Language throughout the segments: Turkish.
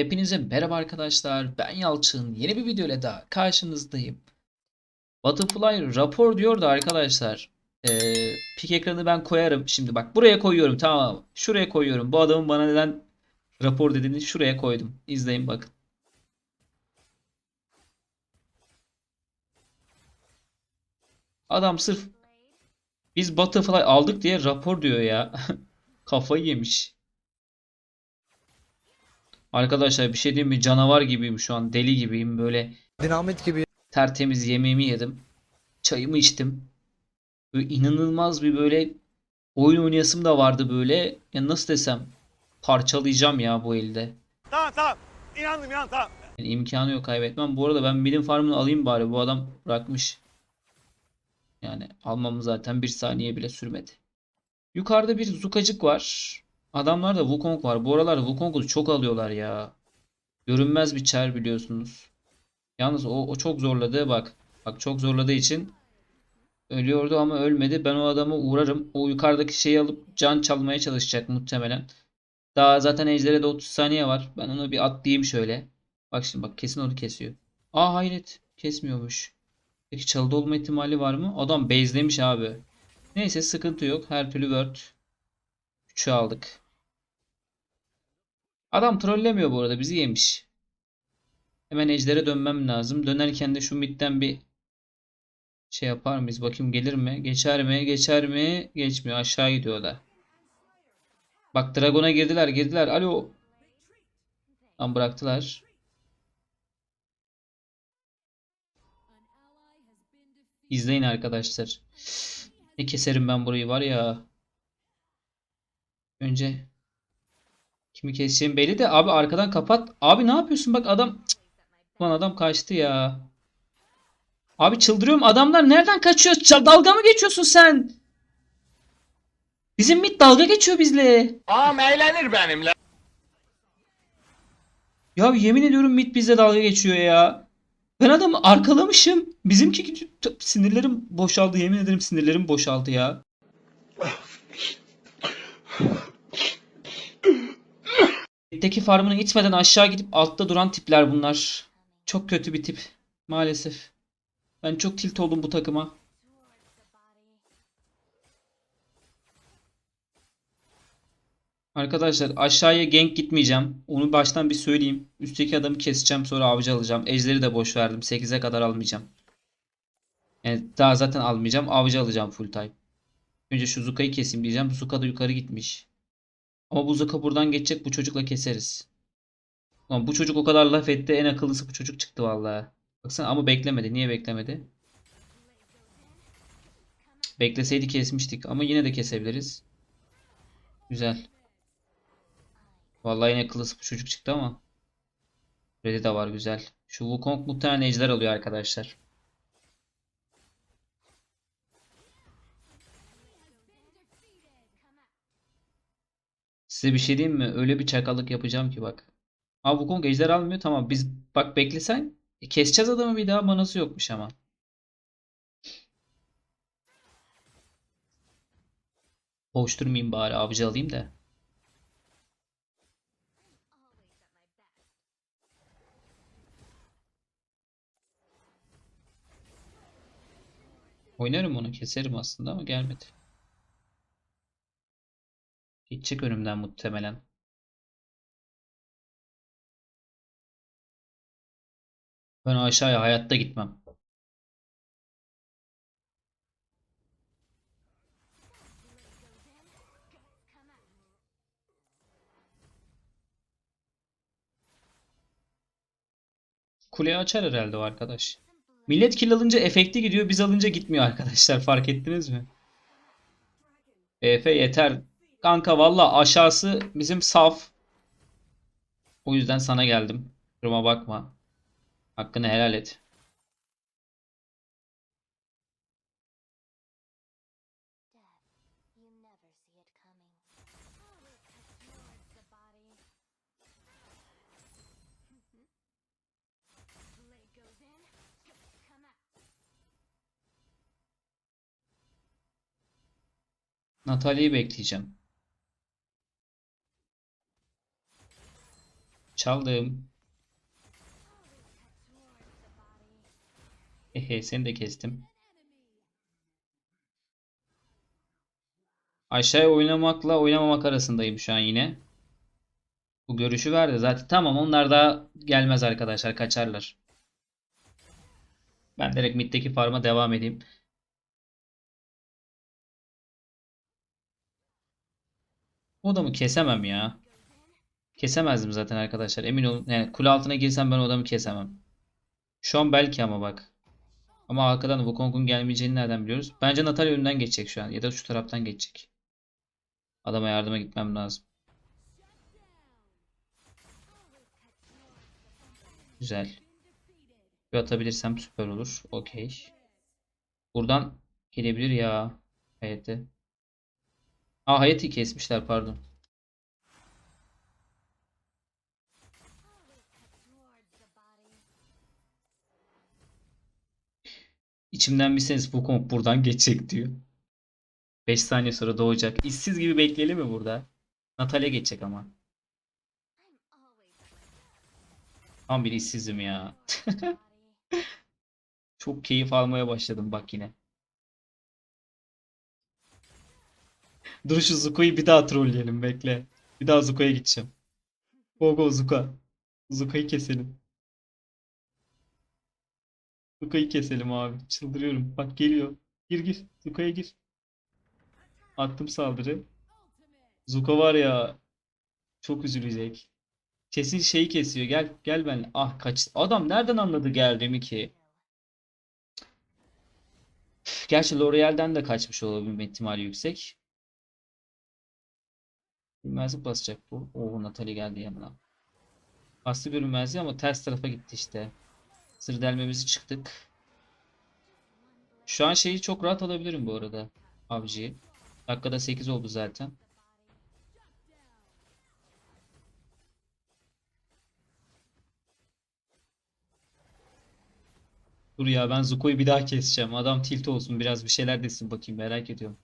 Hepinize merhaba arkadaşlar. Ben Yalçın. Yeni bir video ile daha karşınızdayım. Butterfly rapor diyor da arkadaşlar. Ee, pik ekranı ben koyarım. Şimdi bak buraya koyuyorum tamam? Şuraya koyuyorum. Bu adamın bana neden rapor dediğini şuraya koydum. İzleyin bakın. Adam sırf biz Butterfly aldık diye rapor diyor ya. Kafayı yemiş. Arkadaşlar bir şey diyeyim mi? Canavar gibiyim şu an. Deli gibiyim. Böyle Dinamit gibi tertemiz yemeğimi yedim. Çayımı içtim. Böyle inanılmaz bir böyle oyun oynayasım da vardı böyle. Ya nasıl desem parçalayacağım ya bu elde. Tamam tamam. İnandım inandım tamam. Yani imkanı yok kaybetmem. Bu arada ben midin farmını alayım bari. Bu adam bırakmış. Yani almamı zaten bir saniye bile sürmedi. Yukarıda bir zukacık var. Adamlarda Wukong var. Bu aralar Wukong'u çok alıyorlar ya. Görünmez bir çer biliyorsunuz. Yalnız o, o çok zorladı. Bak. Bak çok zorladığı için ölüyordu ama ölmedi. Ben o adama uğrarım. O yukarıdaki şeyi alıp can çalmaya çalışacak muhtemelen. Daha zaten Ejder'e de 30 saniye var. Ben onu bir atlayayım şöyle. Bak şimdi bak kesin onu kesiyor. Aa hayret. Kesmiyormuş. Peki çalıda olma ihtimali var mı? Adam base'lemiş abi. Neyse sıkıntı yok. Her türlü word. 3'ü aldık. Adam trollemiyor bu arada. Bizi yemiş. Hemen ejder'e dönmem lazım. Dönerken de şu midden bir şey yapar mıyız? Bakayım gelir mi? Geçer mi? Geçer mi? Geçmiyor. Aşağı gidiyor da. Bak Dragon'a girdiler. Girdiler. Alo. Tam bıraktılar. İzleyin arkadaşlar. Ne keserim ben burayı var ya. Önce kimi keseceğim belli de abi arkadan kapat. Abi ne yapıyorsun bak adam Cık. Lan adam kaçtı ya. Abi çıldırıyorum adamlar nereden kaçıyor? Çal- dalga mı geçiyorsun sen? Bizim mid dalga geçiyor bizle. Ağam eğlenir benimle. Ya yemin ediyorum mid bizle dalga geçiyor ya. Ben adamı arkalamışım. Bizimki Sinirlerim boşaldı. Yemin ederim sinirlerim boşaldı ya. Mid'deki farmını itmeden aşağı gidip altta duran tipler bunlar. Çok kötü bir tip. Maalesef. Ben çok tilt oldum bu takıma. Arkadaşlar aşağıya gank gitmeyeceğim. Onu baştan bir söyleyeyim. Üstteki adamı keseceğim sonra avcı alacağım. Ejderi de boş verdim. 8'e kadar almayacağım. Yani daha zaten almayacağım. Avcı alacağım full time. Önce şu Zuka'yı keseyim diyeceğim. Zuka da yukarı gitmiş. Ama bu Zuka buradan geçecek. Bu çocukla keseriz. Lan bu çocuk o kadar laf etti. En akıllısı bu çocuk çıktı vallahi. Baksana ama beklemedi. Niye beklemedi? Bekleseydi kesmiştik. Ama yine de kesebiliriz. Güzel. Vallahi yine kılısı bu çocuk çıktı ama. Red'i de var güzel. Şu Wukong muhtemelen ejder alıyor arkadaşlar. Size bir şey diyeyim mi? Öyle bir çakallık yapacağım ki bak. Aa Wukong ejder almıyor. Tamam biz bak beklesen e, keseceğiz adamı bir daha manası yokmuş ama. Boş durmayayım bari avcı alayım da. Oynarım onu keserim aslında ama gelmedi. Geçecek önümden muhtemelen. Ben aşağıya hayatta gitmem. Kuleyi açar herhalde o arkadaş. Millet kill alınca efekti gidiyor, biz alınca gitmiyor arkadaşlar. Fark ettiniz mi? EF yeter. Kanka valla aşağısı bizim saf. O yüzden sana geldim. Duruma bakma. Hakkını helal et. You never Çaldım. Ehe seni de kestim. Aşağıya oynamakla oynamamak arasındayım şu an yine. Bu görüşü verdi. Zaten tamam onlar da gelmez arkadaşlar. Kaçarlar. Ben direkt middeki farma devam edeyim. O adamı kesemem ya. Kesemezdim zaten arkadaşlar. Emin olun. Yani kule altına girsem ben o adamı kesemem. Şu an belki ama bak. Ama arkadan Wukong'un gelmeyeceğini nereden biliyoruz? Bence Natalya önünden geçecek şu an. Ya da şu taraftan geçecek. Adama yardıma gitmem lazım. Güzel. Bir atabilirsem süper olur. Okey. Buradan gelebilir ya. Hayati. Aa Hayati kesmişler pardon. İçimden bir ses Wukong buradan geçecek diyor. 5 saniye sonra doğacak. İşsiz gibi bekleyelim mi burada? Natalya geçecek ama. Tam bir işsizim ya. Çok keyif almaya başladım bak yine. Dur şu Zuko'yu bir daha trolleyelim bekle. Bir daha Zuko'ya gideceğim. Go go Zuka. Zuko'yu keselim. Zuko'yu keselim abi. Çıldırıyorum. Bak geliyor. Gir gir. Zuko'ya gir. Attım saldırı. Zuko var ya çok üzülecek. Kesin şeyi kesiyor. Gel gel ben. Ah kaç. Adam nereden anladı geldiğimi ki? Gerçi L'Oreal'den de kaçmış olabilme ihtimali yüksek. Görünmezlik basacak bu. Oo Natalie geldi yanına. Bastı görünmezliği ama ters tarafa gitti işte. Sır delmemizi çıktık. Şu an şeyi çok rahat alabilirim bu arada. Avcıyı. Dakikada 8 oldu zaten. Dur ya ben Zuko'yu bir daha keseceğim. Adam tilt olsun biraz bir şeyler desin bakayım merak ediyorum.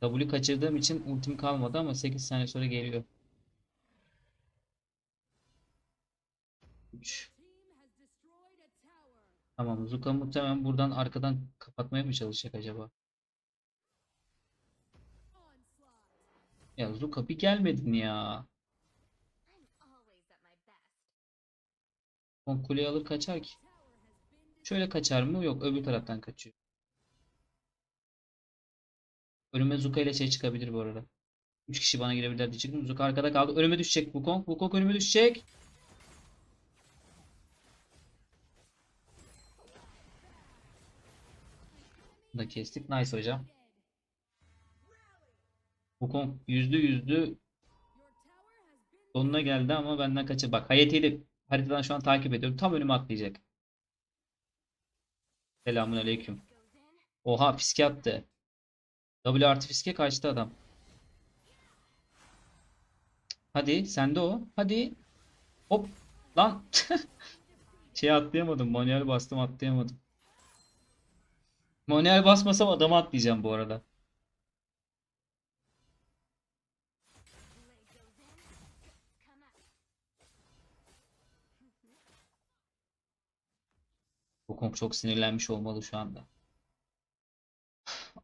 W kaçırdığım için ultim kalmadı ama 8 saniye sonra geliyor. 3. Tamam Zuko muhtemelen buradan arkadan kapatmaya mı çalışacak acaba? Ya Zuko bir gelmedin ya. O kuleyi alır kaçar ki. Şöyle kaçar mı? Yok öbür taraftan kaçıyor. Önüme Zuka ile şey çıkabilir bu arada. 3 kişi bana girebilirler diyecektim. Zuka arkada kaldı. Önüme düşecek Wukong. Wukong önüme düşecek. Bunu da kestik. Nice hocam. Wukong yüzdü yüzdü. Sonuna geldi ama benden kaçır. Bak Hayati'yi haritadan şu an takip ediyorum. Tam önüme atlayacak. Selamun aleyküm. Oha fiske attı. W artı fiske kaçtı adam. Hadi sende o. Hadi. Hop. Lan. Şey atlayamadım. Manuel bastım atlayamadım. Manuel basmasam adama atlayacağım bu arada. Wukong çok sinirlenmiş olmalı şu anda.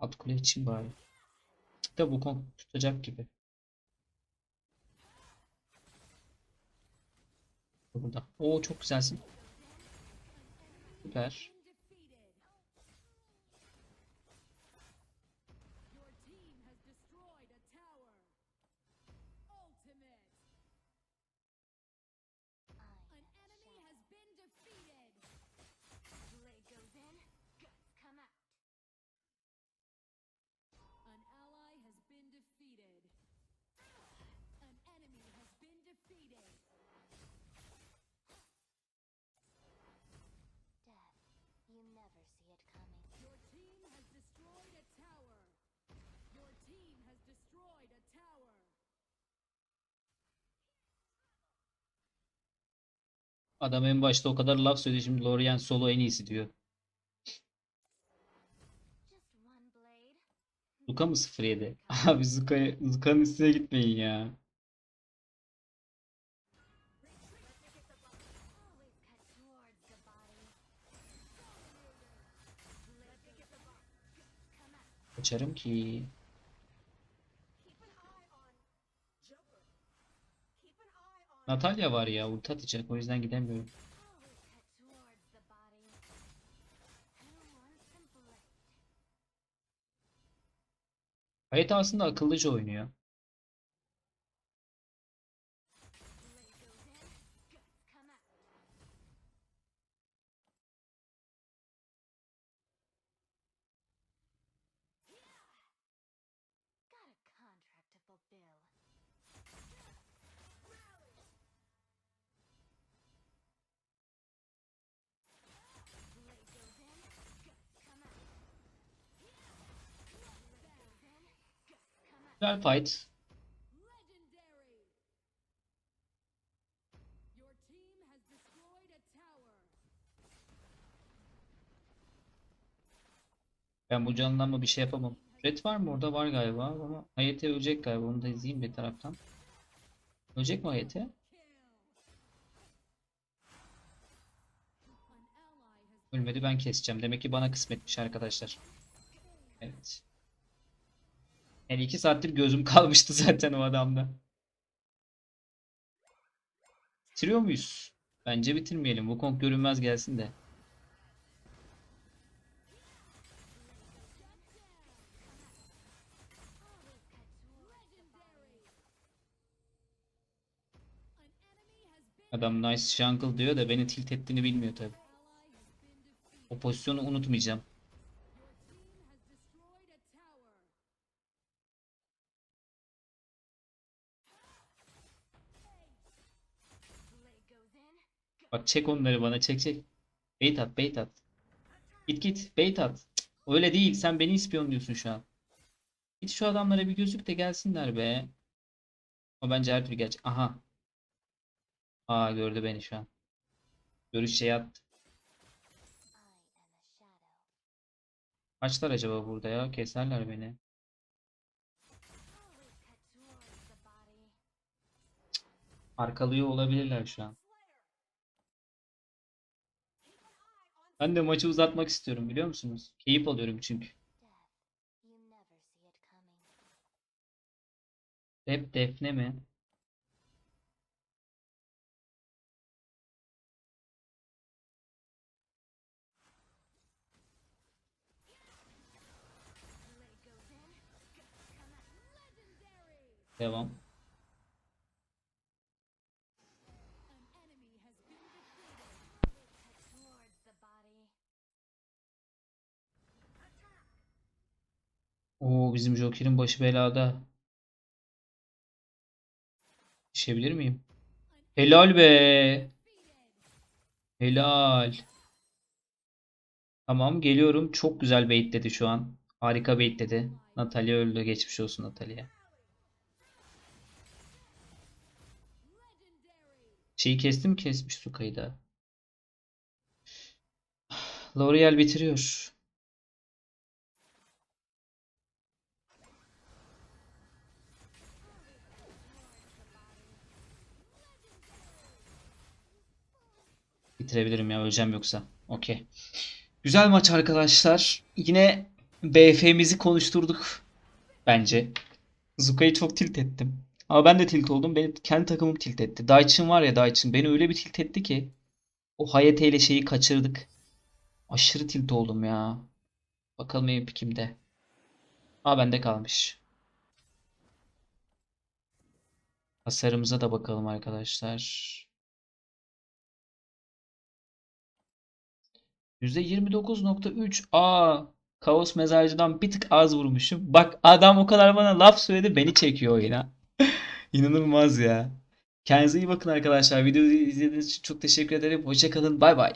At kule için bari. Da Wukong tutacak gibi. Burada. Oo çok güzelsin. Süper. Adam en başta o kadar laf söyledi şimdi Lorien solo en iyisi diyor. Zuka mı 07? Abi Zuka'ya Zuka'nın üstüne gitmeyin ya. Kaçarım ki. Natalya var ya ulti atacak o yüzden gidemiyorum. Hayat aslında akıllıca oynuyor. Güzel fight. Ben bu canından mı bir şey yapamam. Red var mı orada? Var galiba ama Hayete ölecek galiba. Onu da izleyeyim bir taraftan. Ölecek mi has Ölmedi ben keseceğim. Demek ki bana kısmetmiş arkadaşlar. Evet. Yani iki saattir gözüm kalmıştı zaten o adamda. Bitiriyor muyuz? Bence bitirmeyelim. Wukong görünmez gelsin de. Adam nice jungle diyor da beni tilt ettiğini bilmiyor tabi. O pozisyonu unutmayacağım. Bak çek onları bana çek çek. Bait at bait at. Git git bait at. Cık, öyle değil sen beni ispiyonluyorsun şu an. Git şu adamlara bir gözük de gelsinler be. O bence her türlü gelecek. Aha. Aa gördü beni şu an. Görüş şey attı. Kaçlar acaba burada ya? Keserler beni. Arkalıyor olabilirler şu an. Ben de maçı uzatmak istiyorum biliyor musunuz? Keyif alıyorum çünkü. Hep defne mi? Devam. Oo bizim Joker'in başı belada. Düşebilir miyim? Helal be. Helal. Tamam geliyorum. Çok güzel baitledi şu an. Harika baitledi. Natalya öldü. Geçmiş olsun Natalya. Şeyi kesti mi? Kesmiş Suka'yı da. L'Oreal bitiriyor. Bitirebilirim ya öleceğim yoksa. Okey. Güzel maç arkadaşlar. Yine BF'mizi konuşturduk bence. Zuka'yı çok tilt ettim. Ama ben de tilt oldum. Benim kendi takımım tilt etti. Daiçin var ya Daiçin beni öyle bir tilt etti ki o Hayate ile şeyi kaçırdık. Aşırı tilt oldum ya. Bakalım MVP kimde. Aa bende kalmış. Hasarımıza da bakalım arkadaşlar. %29.3. Aa, Kaos mezarcıdan bir tık az vurmuşum. Bak adam o kadar bana laf söyledi beni çekiyor oyuna. İnanılmaz ya. Kendinize iyi bakın arkadaşlar. Videoyu izlediğiniz için çok teşekkür ederim. Hoşça kalın. Bay bay.